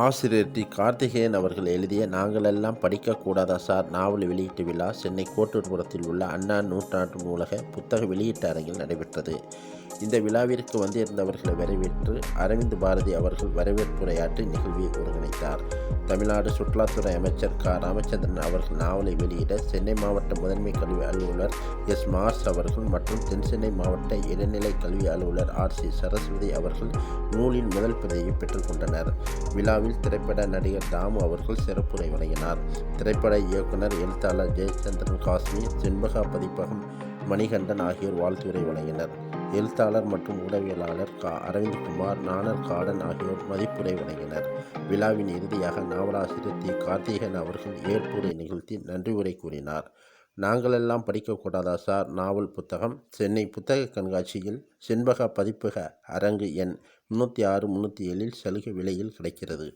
ஆசிரியர் டி கார்த்திகேயன் அவர்கள் எழுதிய நாங்களெல்லாம் படிக்கக்கூடாதா சார்? நாவல் வெளியீட்டு விழா சென்னை கோட்டூர்புரத்தில் உள்ள அண்ணா நூற்றாண்டு நூலக புத்தக வெளியீட்டு அரங்கில் நடைபெற்றது. இந்த விழாவிற்கு வந்திருந்தவர்களை வரவேற்று அரவிந்த் பாரதி அவர்கள் வரவேற்புரையாற்றி நிகழ்வை ஒருங்கிணைத்தார். தமிழ்நாடு சுற்றுலாத்துறை அமைச்சர் க. ராமச்சந்திரன் அவர்கள் நாவலை வெளியிட சென்னை மாவட்ட முதன்மை கல்வி அலுவலர் எஸ். மார்ஸ் அவர்கள் மற்றும் தென்சென்னை மாவட்ட இடைநிலை கல்வி அலுவலர் ஆர். சி. சரஸ்வதி அவர்கள் நூலின் முதல் பிரதியை பெற்றுக்கொண்டனர் விழாவில் திரைப்பட நடிகர் தாமு அவர்கள் சிறப்புரை வழங்கினார். திரைப்பட இயக்குனர் எழுத்தாளர் ஜெயச்சந்திரன் காஸ்மி செண்பகா பதிப்பகம் மணிகண்டன் ஆகியோர் வாழ்த்துரை வழங்கினர். எழுத்தாளர் மற்றும் உளவியலாளர் கா அரவிந்த்குமார் நாணர் காடன் ஆகியோர் மதிப்புரை வழங்கினர் விழாவின் இறுதியாக நாவலாசிரியர் தி. கார்த்திகன் அவர்கள் ஏற்புரை நிகழ்த்தி நன்றி உரை கூறினார். நாங்களெல்லாம் படிக்கக்கூடாதா சார்? நாவல் புத்தகம் சென்னை புத்தக கண்காட்சியில் செண்பக பதிப்பக அரங்கு எண் முன்னூற்றி ஆறு முன்னூற்றி ஏழில் சலுகை விலையில் கிடைக்கிறது.